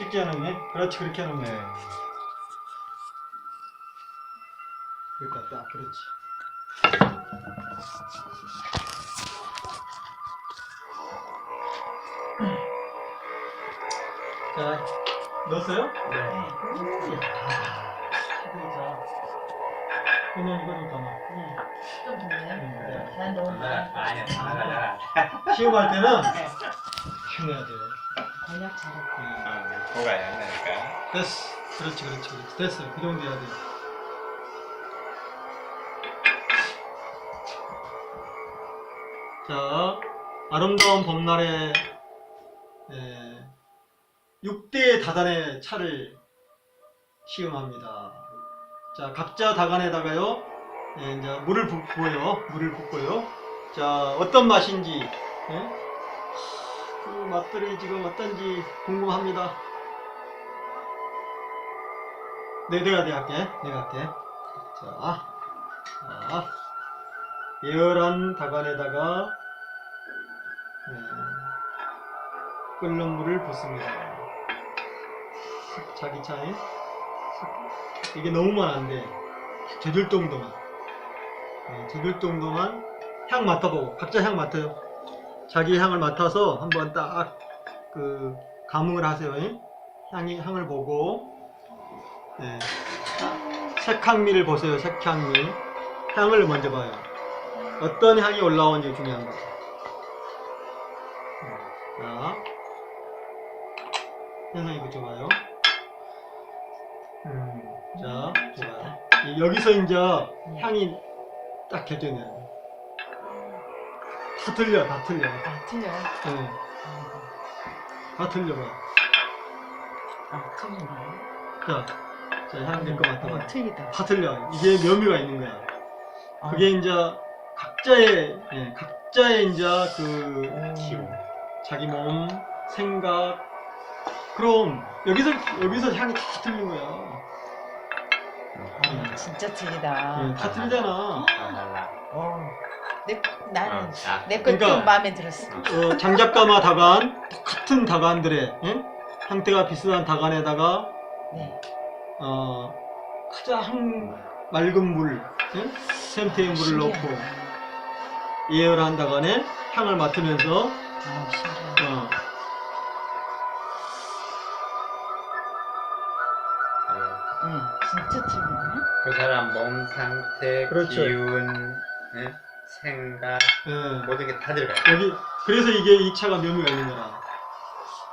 찍게 하는 게 그렇지 그렇게 하는 네. 거야 그러니까 딱 그렇지. 자 넣었어요? 네. 그러면 이거 좀 담아 좀. 음, 난 너무 아니야, 하나 시험할 때는 힘내야 돼 공략 잘했고. 어, 뭐가 안 나니까. 됐어 그렇지 그렇지 그렇지 됐어 그 정도 해야 돼 자, 아름다운 봄날에 에, 6대의 다단의 차를 시음합니다. 자, 각자 다간에다가요, 예, 이제 물을 붓고요, 물을 붓고요. 자, 어떤 맛인지, 예? 그 맛들이 지금 어떤지 궁금합니다. 네, 내가 내가 할게, 내가 할게. 자, 자, 예열한 다간에다가 네, 끓는 물을 붓습니다. 자기 차에 이게 안 돼. 제줄 정도만. 네, 제줄 정도만 향 맡아보고 각자 향 맡아요. 자기 향을 맡아서 한번 딱 그 감흥을 하세요. 예? 향이 향을 보고 네. 색향미를 보세요. 색향미 향을 먼저 봐요. 어떤 향이 올라오는지 중요한 거. 자, 현상이 붙여봐요. 음, 자, 좋아요. 이- 여기서 이제 향이 딱 결정돼요. 다 틀려, 다 틀려. 아, 틀려. 네, 다 틀려봐요. 아, 틀리네. 자, 자, 향될것 어, 같아요. 틀리다. 다 틀려. 이게 묘미가 있는 거야. 어. 그게 이제 각자의, 예, 각자의 이제 그 음. 기호. 자기 몸, 생각. 그럼 여기서 여기서 향이 다 틀린 거야. 아, 진짜 틀리다. 예, 다 틀리잖아. 아, 달라. 어. 내, 나는 어, 아, 내것좀 그러니까- 마음에 들었어. 어, 장작가마 다간 똑같은 다간들의 예? 형태가 비슷한 다간에다가 네. 어, 가장 맑은 물, 예? 샘태의 물을 신기하네. 넣고 예열한 다간에 향을 맡으면서 아. 어. 응, 진짜 틀리네. 그 사람 몸 상태, 그렇죠. 기운, 예? 생각, 예. 모든 게 다 들어가요. 여기 그래서 이게 이 차가 묘미가 있는 거라.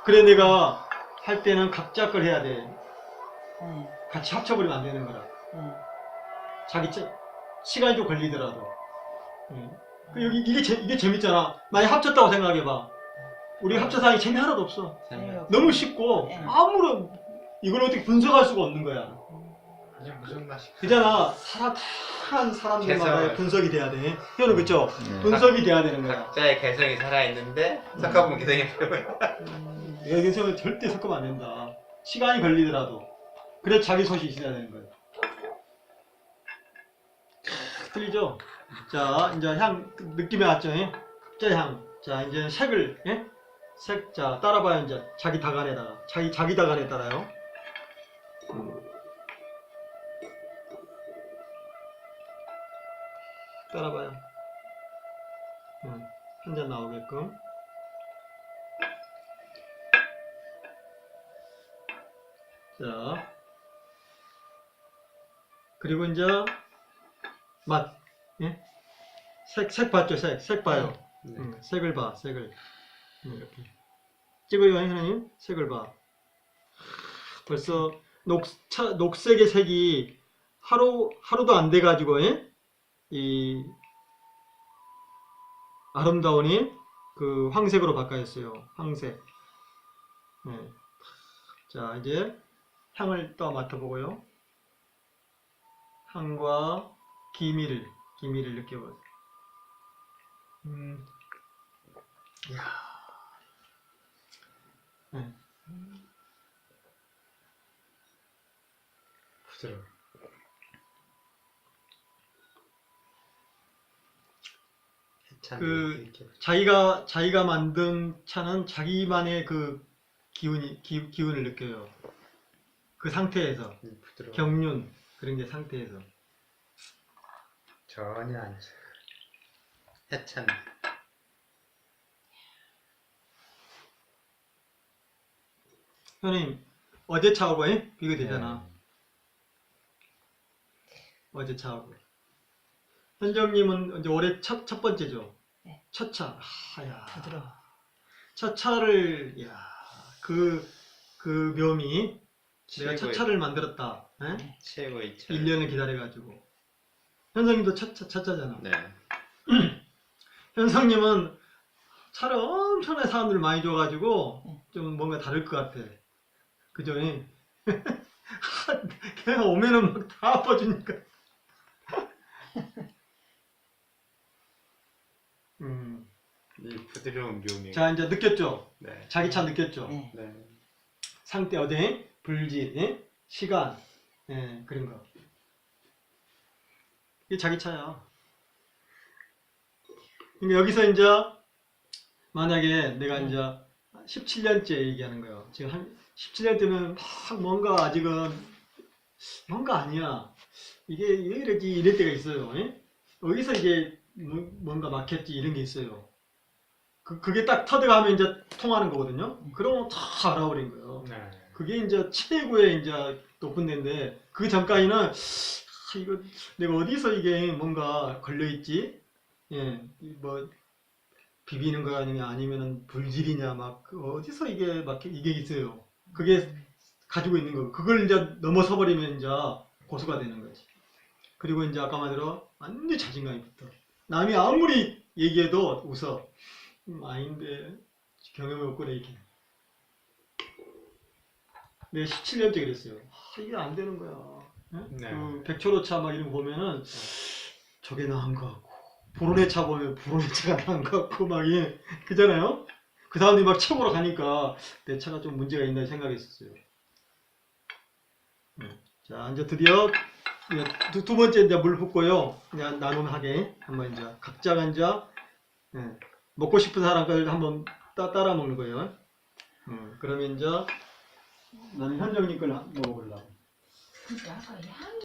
그래 내가 할 때는 각자 걸 해야 돼. 응, 같이 합쳐버리면 안 되는 거라. 응. 자기 차, 시간이 좀 걸리더라도. 응. 그 여기 이게 재, 이게 재밌잖아. 만약 합쳤다고 생각해봐. 우리 합쳐사항이 재미 하나도 없어. 생각. 너무 쉽고 네. 아무런 이걸 어떻게 분석할 수가 없는 거야. 이게 무슨 맛이? 그잖아. 사람 한 사람들마다 개성을. 분석이 돼야 돼. 현우 그쵸? 음. 분석이 돼야 되는 거야. 각자의 개성이 살아있는데 섞어보면 개성이 보여요. 음. 여기서 절대 섞으면 안 된다. 시간이 걸리더라도. 그래 자기 소시 있어야 되는 거예요. 틀리죠? 자, 이제 향 느낌이 왔죠? 예? 각자의 향. 자, 이제 색을 예? 색, 자 따라봐요 이제 자기 다간에다가 자기 자기 다간에 따라요. 따라봐요. 한잔 나오게끔. 자. 그리고 이제 맛. 예? 색, 색 봤죠? 색. 색 봐요. 네. 음, 색을 봐. 색을. 음, 이렇게. 찍어요, 하나님. 색을 봐. 벌써 녹, 차, 녹색의 색이 하루, 하루도 안 돼가지고, 예? 이, 아름다우니 그 황색으로 바꿔졌어요. 황색. 네. 자, 이제 향을 또 맡아보고요. 향과 기미를, 기미를 느껴보세요. 음. 네. 부드러워. 해찬 그-. 자기가, 자기가 만든 차는 자기만의 그 기운이 기, 기운을 느껴요. 그 상태에서 이 부드러워. 경륜 그런 게 상태에서 전혀 안 차. 해찬. 형님 어제 차하고 에? 비교되잖아. 네. 어제 차하고. 현정님은 이제 올해 첫, 첫 번째죠. 네. 첫 차. 하야. 부드러워. 첫 차를 야, 그, 그 묘미 내가 첫 최고의- 차를 만들었다. 에? 네. 최고의 차. 1년을 기다려가지고. 현성님도 첫, 차, 첫 차잖아. 네. 현성님은 차를 엄청나게 사람들 많이 줘가지고 네. 좀 뭔가 다를 것 같아. 그죠? 그냥 오면은 막다 아파주니까. 음. 이 부드러운 묘미. 자 이제 느꼈죠? 네. 자기 차 느꼈죠? 네. 네. 상태 어디? 불지, 예? 시간, 예, 그런 거. 이게 자기 차야. 그러니까 여기서 이제 만약에 내가 이제 17년째 얘기하는 거예요. 지금 한 17년 되면 막 뭔가 아직은 뭔가 아니야. 이게 왜 이러지 이럴 때가 있어요. 예? 어디서 이게 뭐- 뭔가 막혔지 이런 게 있어요. 그, 그게 딱 터득하면 이제 통하는 거거든요. 그러면 다 알아버린 거예요. 네. 그게 이제 최고의 이제 높은 데인데 그 전까지는 아, 이거 내가 어디서 이게 뭔가 걸려 있지? 예, 이뭐 비비는 거 아니면 아니면은 불질이냐 막그 어디서 이게 막 이게 있어요. 그게 가지고 있는 거. 그걸 이제 넘어서 버리면 이제 고수가 되는 거지. 그리고 이제 아까 말대로 완전 자신감이 붙어. 남이 아무리 얘기해도 웃어. 음, 아닌데 경험이 없고 이렇게. 내가 17년째 그랬어요. 아, 이게 안 되는 거야. 예? 네. 그 백초로차 막 이런 거 보면은 저게 나은 거 같고 불온의 차 보면 불온의 차가 나은 거 같고 막 예. 그잖아요. 그 사람들이 막 최고로 가니까 내 차가 좀 문제가 있나 생각했었어요. 음. 자 이제 드디어 두, 두 번째 이제 물 붓고요. 이제 나눔하게 한번 이제 각자가 이제 예, 먹고 싶은 사람 걸 한번 따, 따라 먹는 거예요. 음, 그러면 이제 나는 현정님 걸 먹어보려고. 아까 향